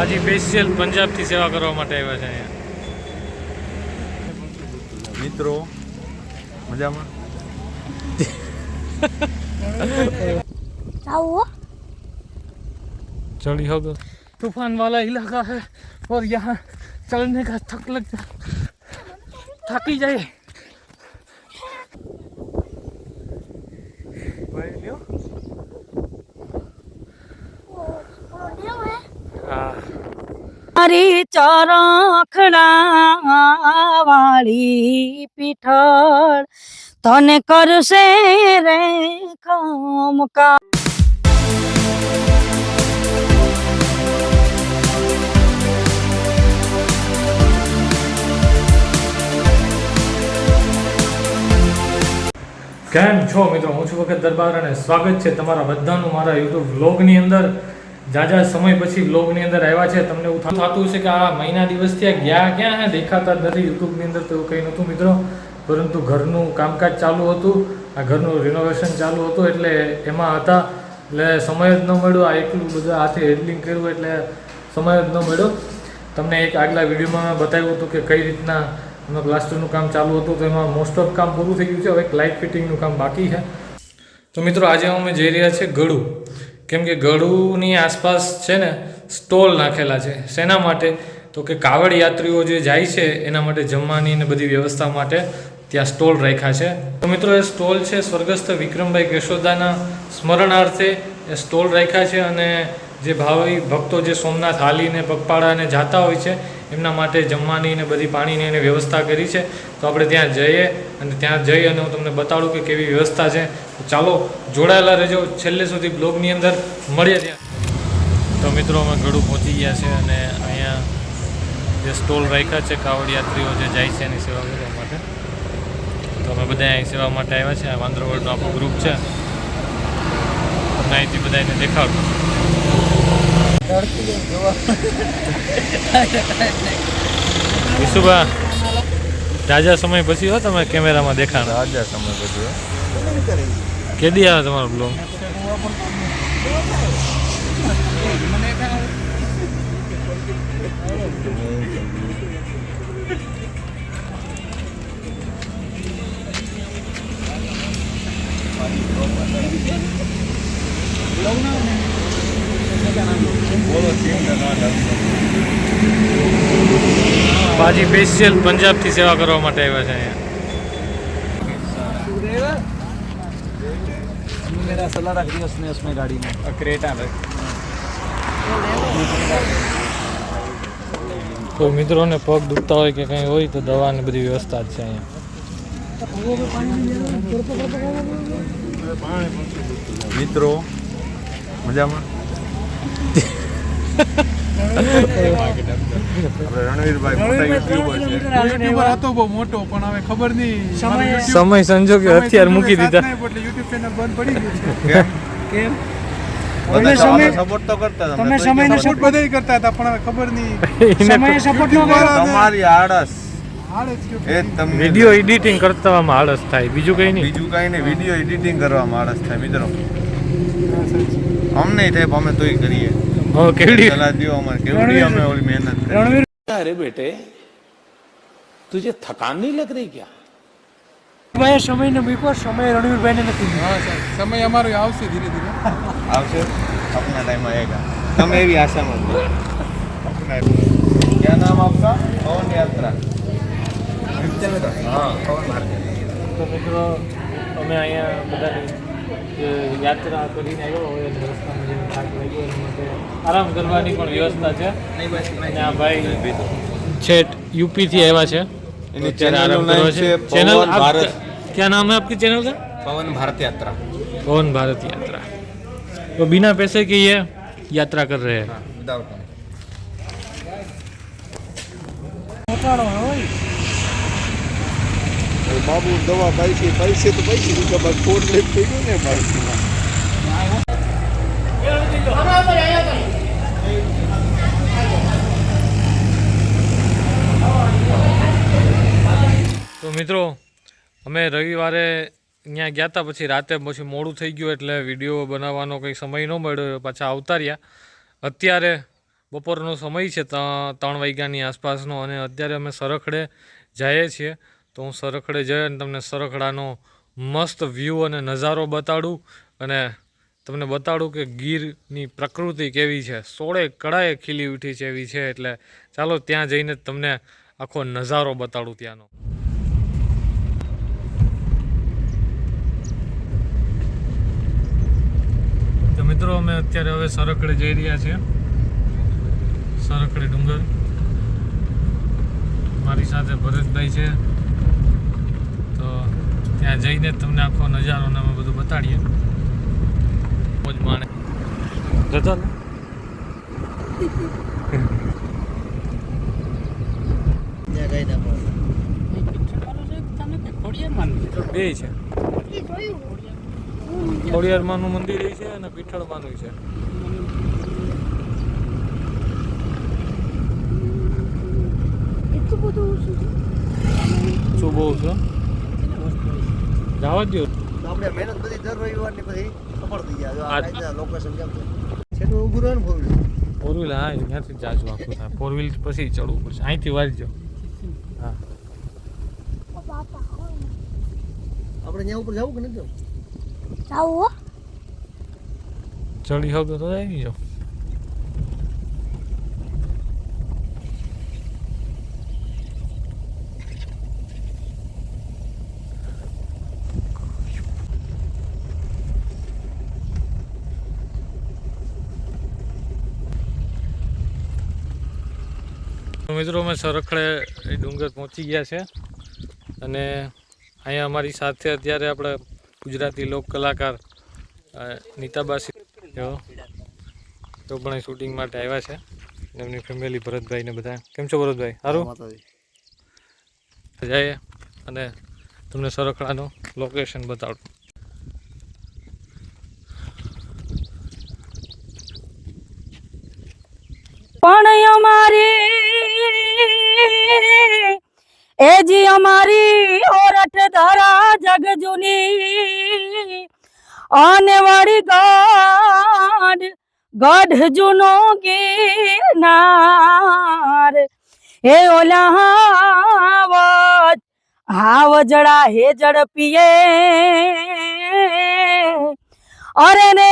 આજે સ્પેશિયલ પંજાબથી સેવા કરવા માટે આવ્યા છે અહીંયા મિત્રો મજામાં आओ चढ़ी होगा तूफान वाला इलाका है और यहाँ चलने का थक लग जा थकी जाए મારી ચરખડા પીઠળ તને કરશે રે ખમકા. કેમ છો મિત્રો? હું છું વખત દરબાર અને સ્વાગત છે તમારા બધાનું મારા યુટ્યુબ વ્લોગની અંદર. જાજા સમય પછી વ્લોગની અંદર આવ્યા છે. તમને એવું થતું હશે કે આ મહિના દિવસથી આ ગયા ક્યાં હે? દેખાતા જ નથી. યુટ્યુબની અંદર તો એવું કંઈ નહોતું મિત્રો. પરંતુ ઘરનું કામકાજ ચાલુ હતું. આ ઘરનું રિનોવેશન ચાલુ હતું એટલે એમાં હતા. એટલે સમય જ ન મળ્યો. આ એટલું બધા હાથે હેન્ડલિંગ કર્યું એટલે સમય જ ન મળ્યો. તમને એક આગલા વિડીયોમાં મેં બતાવ્યું હતું કે કઈ રીતના એમાં પ્લાસ્ટરનું કામ ચાલુ હતું. તો એમાં મોસ્ટ ઓફ કામ પૂરું થઈ ગયું છે. હવે એક લાઇટ ફિટિંગનું કામ બાકી છે. તો મિત્રો, આજે અમે જઈ રહ્યા છીએ ગળું. કેમ કે ગળુની આસપાસ છે ને સ્ટોલ નાખેલા છે. શેના માટે? તો કે કાવડ યાત્રીઓ જે જાય છે, એના માટે જમવાની ને બધી વ્યવસ્થા માટે ત્યાં સ્ટોલ રાખ્યા છે. તો મિત્રો, એ સ્ટોલ છે સ્વર્ગસ્થ વિક્રમભાઈ કેશોદાના સ્મરણાર્થે એ સ્ટોલ રાખ્યા છે અને જે ભાવિ ભક્તો જે સોમનાથ હાલીને પગપાળાને જાતા હોય છે એમના માટે જમવાની ને બધી પાણીની એને વ્યવસ્થા કરી છે. તો આપણે ત્યાં જઈએ અને ત્યાં જઈ અને હું તમને બતાડું કે કેવી વ્યવસ્થા છે. ચાલો જોડાયેલા રહેજો. છેલ્લે સુધી બ્લોગની અંદર મળીએ ત્યાં. તો મિત્રો અમે ગળું પહોંચી ગયા છે અને અહીંયા જે સ્ટોલ રાખ્યા છે કાવડ યાત્રીઓ જે જાય છે એની સેવા કરવા માટે. તો અમે બધા અહીં સેવા માટે આવ્યા છે. આ વાંદરવડનું આપણું ગ્રુપ છે. અહીંથી બધા એને દેખાડું. વિશુભા તાજા સમય પછી હો તમે કેમેરામાં દેખાણ. રાજા સમય પછી કેદી આવે તમારો બ્લોગ? બાજી સ્પેશિયલ પંજાબથી સેવા કરવા માટે આવ્યા છે અહીંયા मेरा सलाह रख दिया उसने उसमें गाड़ी में क्रेटा में કોઈ મિત્રોને પગ દુખતા હોય કે કંઈ હોય તો દવાની બધી વ્યવસ્થા જ છે અહીંયા મિત્રો મજામાં સમય સંજોગે હથિયાર મૂકી દીધા. ના આપ્યો એટલે યુટ્યુબ ચેનલ બંધ પડી ગયું છે. કેમ? તમે સમય- સપોર્ટ તો કરતા હતા. તમે તો સપોર્ટ બધાય કરતા હતા પણ હવે ખબર નહીં. સમયે સપોર્ટ ન કરો તમારી આળસ. વીડિયો એડિટિંગ કરતામાં આળસ થાય બીજું કંઈ નહીં. બીજું કઈ નહીં વીડિયો એડિટિંગ કરવામાં આળસ થાય મિત્રો. અમને થાય પણ અમે તોય કરીએ હવે કેવડી સલાહ દ્યો અમારે કેવડી અમે ઓલી મહેનત કરી રણવીર अरे बेटे तुझे थकान नहीं लग रही क्या ભાઈ સમયને મૂક્યો સમય રણવીરભાઈને નથી હા સમય અમારો આવશે ધીરે ધીરે આવશે अपना टाइम आएगा તમે એવી આશામાં જ રહો. अपना क्या नाम आपका पवन यात्रा हाँ पवन भारती તો મિત્રો અમે અહીંયા બધાની જે યાત્રા કરીને આવ્યો હોય અને રસ્તામાં જેને થાક લાગ્યો એના માટે આરામ કરવાની પણ વ્યવસ્થા છે અને આ ભાઈ છેટ યુપીથી આવ્યા છે એની અત્યારે આરામ ચેનલનું નામ કરવા છે ચેનલ પવન આપ- ભારત क्या नाम है आपकी चैनल का पवन भारत यात्रा पवन भारत यात्रा तो बिना पैसे के ये यात्रा कर रहे हैं विदाउट બાબુ દવા પૈસે પૈસે તો પૈસે રૂપિયા બાદ ફોન લઈ થઈ ગયો ને ભાઈ. તો મિત્રો, અમે રવિવારે અહીંયા ગયા હતા પછી રાતે પછી મોડું થઈ ગયું એટલે વીડિયો બનાવવાનો કંઈ સમય ન મળ્યો પાછા આવતા રહ્યા અત્યારે બપોરનો સમય છે ત્રણ વાગ્યાની આસપાસનો અને અત્યારે અમે સરખડે જઈએ છીએ. તો હું સરખડે જઈ અને તમને સરખડાનો મસ્ત વ્યૂ અને નજારો બતાડું અને તમને બતાડું કે ગીરની પ્રકૃતિ કેવી છે. સોળે કળાએ ખીલી ઉઠી છે એવી છે એટલે ચાલો ત્યાં જઈને તમને આખો નજારો બતાડું ત્યાંનો. તો મિત્રો અમે અત્યારે હવે સરખડે જઈ રહ્યા છીએ. સરખડે ડુંગર. મારી સાથે ભરતભાઈ છે. તો ત્યાં જઈને તમને આખો નજારો ને અમે બધું બતાડીએ. મોજ માણે. જતો ને. બે છે. ખોડિયારમાંનું મંદિર એ છે અને પીઠળમાંનું છે. શું બહુ છે. જવા દો આપણે મહેનત બધી દર રવિવારની પછી સફળ થઈ ગયા લોકેશન કેમ છે? છેટું ઊભું રહ્યું ને ફોર ફોર વ્હીલ હા ત્યાંથી જાજુ આખું થાય. ફોર વ્હીલ પછી ચડવું પડશે. અહીંથી વાળજો હા. આપણે ત્યાં ઉપર જવું કે નથી જવું? ચડી શકો તો આવી જાઓ. તો મિત્રો અમે સરખડે એ ડુંગર પહોંચી ગયા છે. અને અહીંયા અમારી સાથે અત્યારે આપણે ગુજરાતી લોક કલાકાર નીતાબાસી તો પણ શૂટિંગ માટે આવ્યા છે. એમની ફેમિલી ભરતભાઈ ને બધા. કેમ છો ભરતભાઈ? સારું? જઈએ અને તમને સરખડાનું લોકેશન બતાવું. પણ અમારી એ જી અમારી ઓરઠ ધરા જગ જૂની. અને વાળી ગઢ ગઢ જૂનો ગિરનાર હે ઓલા હાવજ, હાવજડા હે ઝડપીએ. અરે ને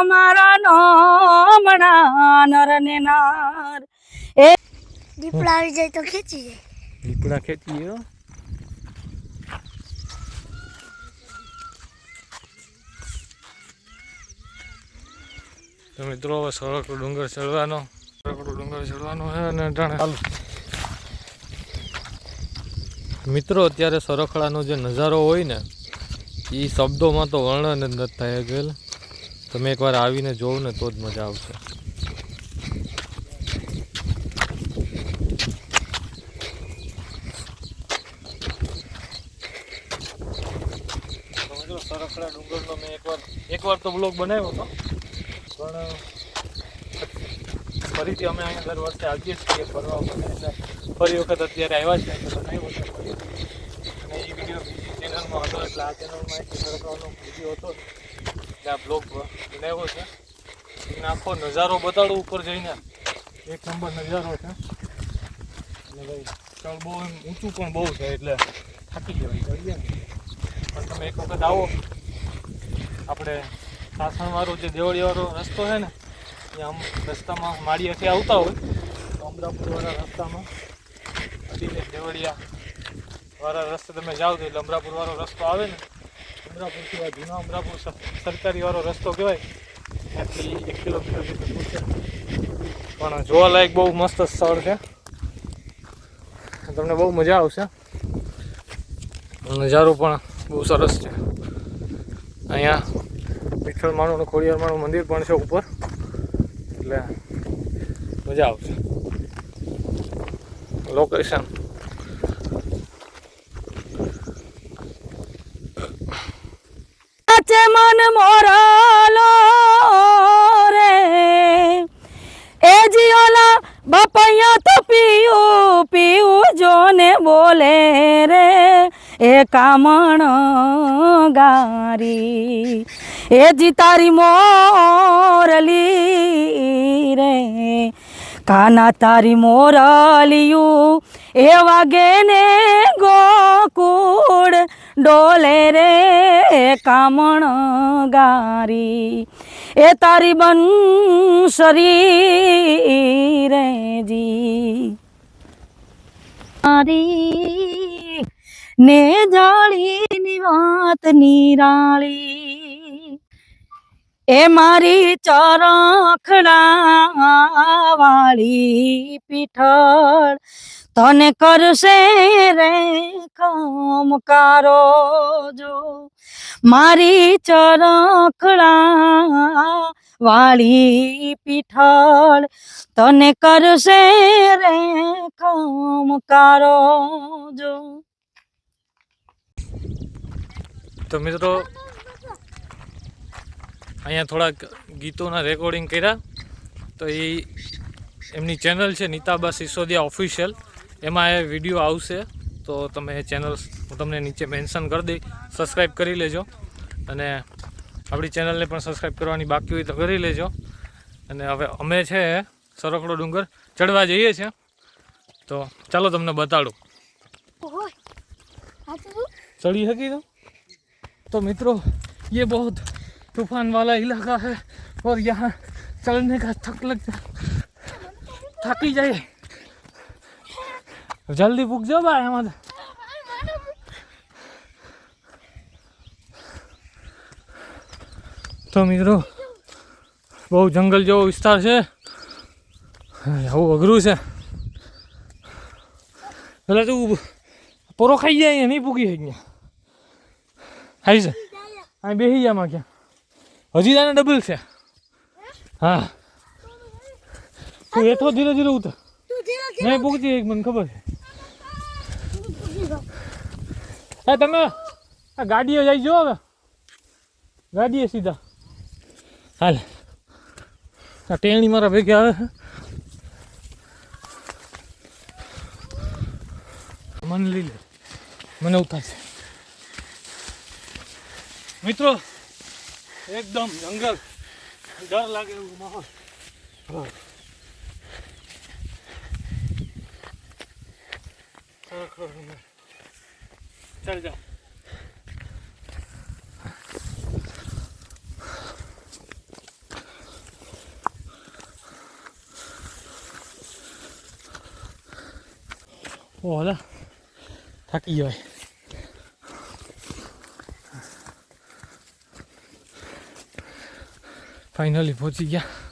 અમારા નમણા નર ને નાર. દીપડા આવી જાય તો ખેંચી જાય. દીપડા ખેંચી ગયો. તો મિત્રો, હવે સરકડો ડુંગર ચડવાનો. સરકડો ડુંગર ચડવાનો છે અને જાણે ચાલુ મિત્રો, અત્યારે સરખડાનો જે નજારો હોય ને એ શબ્દોમાં તો વર્ણન જ નથી થાય ગયેલ તમે એકવાર આવીને જોવો ને, તો જ મજા આવશે તો મિત્રો સરખડા મેં એકવાર એકવાર તો બ્લોગ બનાવ્યો હતો. પણ ફરીથી અમે અહીંયા દર વર્ષે આવીએ છીએ ફરવા માટે. ફરી વખત અત્યારે આવ્યા છે એટલે બનાવ્યો છે અને એ વીડિયો બીજી ચેનલમાં હતો, એટલે આ ચેનલમાં એક સરખડાનો વીડિયો હતો. એટલે આ બ્લોગ બનાવ્યો છે. એને આખો નજારો બતાડું ઉપર જઈને. એક નંબર નજારો છે. અને ભાઈ સ્થળ બહુ એમ ઊંચું પણ બહુ છે, એટલે થાકી જવાય. પણ તમે એક વખત આવો. આપણે સાસણવાળો જે દેવળીવાળો રસ્તો છે ને, એ આમ રસ્તામાં માળીયાથી આવતા હોય, તો અમરાપુરવાળા રસ્તામાં અડીને દેવળિયા વાળા રસ્તે તમે જાઓ તો એટલે અમરાપુરવાળો રસ્તો આવે ને, અમરાપુરથી આ જૂનો અમરાપુર સરકારીવાળો રસ્તો કહેવાય, ત્યાંથી એક કિલોમીટર જેટલું છે. પણ જોવાલાયક બહુ મસ્ત સ્થળ છે. તમને બહુ મજા આવશે. નજારો પણ બહુ સરસ છે. અહીંયા વિઠ્ઠલ માનું અને ખોડિયાર માનું મંદિર પણ છે ઉપર. એટલે મજા આવશે. લોકેશન મન એ કામણ ગારી, એ જી તારી મોરલી રે. કાના તારી મોરલિયું, એ વાગે ને ગોકુળ ડોલે રે. કામણ ગારી, એ તારી બંસરી રે જી. મારી ને જાળીની વાત નિરાળી એ મારી ચરખડા વાળી પીઠળ. તને કરશે રે કામકારો જો. મારી ચરખડા વાળી પીઠળ. તને કરશે રે કામકારો જો. તો મિત્રો અહીંયા થોડાક ગીતોના રેકોર્ડિંગ કર્યા. તો એ એમની ચેનલ છે નીતાબા સિસોદિયા ઓફિશિયલ એમાં એ વીડિયો આવશે. તો તમે એ ચેનલ હું તમને નીચે મેન્શન કરી દઈ. સબસ્ક્રાઈબ કરી લેજો. અને આપણી ચેનલને પણ સબસ્ક્રાઈબ કરવાની બાકી હોય તો કરી લેજો. અને હવે અમે છે સરકડો ડુંગર ચડવા જઈએ છીએ. તો ચાલો તમને બતાડું. ચડી શકી તો? तो तो मित्रों ये बहुत तूफान वाला इलाका है और यहाँ चलने का थक लगता થાકી જાય જલ્દી પૂગજો ભાઈ એમાં તો. તો મિત્રો બહુ જંગલ જેવો વિસ્તાર છે આવું અઘરું છે પેલા તું પોરો ખાઈ જાય અહીંયા નહીં પૂગી અહીંયા ખાઈ છે અહીં બેસી જાય માં ક્યાં. હજી તાને ડબલ છે. હા. તું તો ધીરે ધીરે ઉતર. નહીં પૂગતી એક, મને ખબર છે. હા તમે આ ગાડીએ જઈ જો હવે. ગાડીએ સીધા. હાલ. આ ટેણી મારા ભેગે આવે મને લઈ લે. મને ઉતારશે મિત્રો, એકદમ જંગલ ડર લાગે એવું માહોલ હા. સરખડો ડુંગર. ચાલ જા ઓલા, થાકી જાય ફાઇનલી પહોંચી ગયા.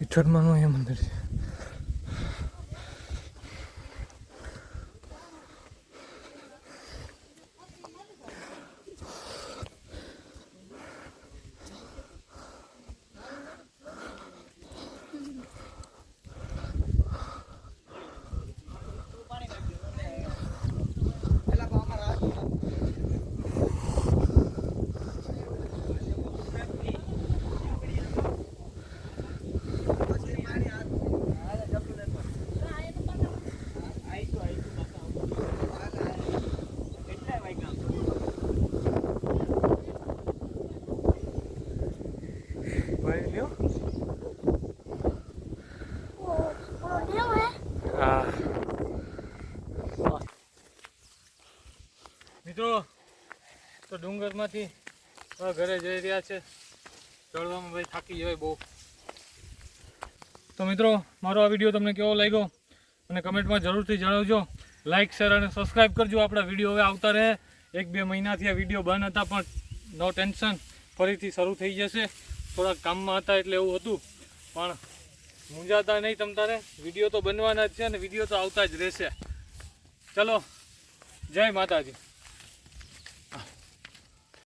વિઠ્ઠલમાંનું એ મંદિર છે ભાઈ લ્યો પ્રોબ્લેમ હે હા મિત્રો તો ડુંગરમાંથી ઘરે જઈ રહ્યા છે. ચડવામાં ભાઈ થાકી જાય બહુ. તો મિત્રો, મારો આ વીડિયો તમને કેવો લાગ્યો? અને કમેન્ટમાં જરૂરથી જણાવજો. લાઇક શેર અને સબસ્ક્રાઈબ કરજો. આપણા વીડિયો હવે આવતા રહે. એક બે મહિનાથી આ વીડિયો બંધ હતા, પણ નો ટેન્શન ફરીથી શરૂ થઈ જશે. થોડાક કામમાં હતા એટલે એવું હતું. પણ મૂંઝાતા નહીં તમ તારે. વીડિયો તો બનવાના જ છે અને વીડિયો તો આવતા જ રહેશે. ચલો, જય માતાજી.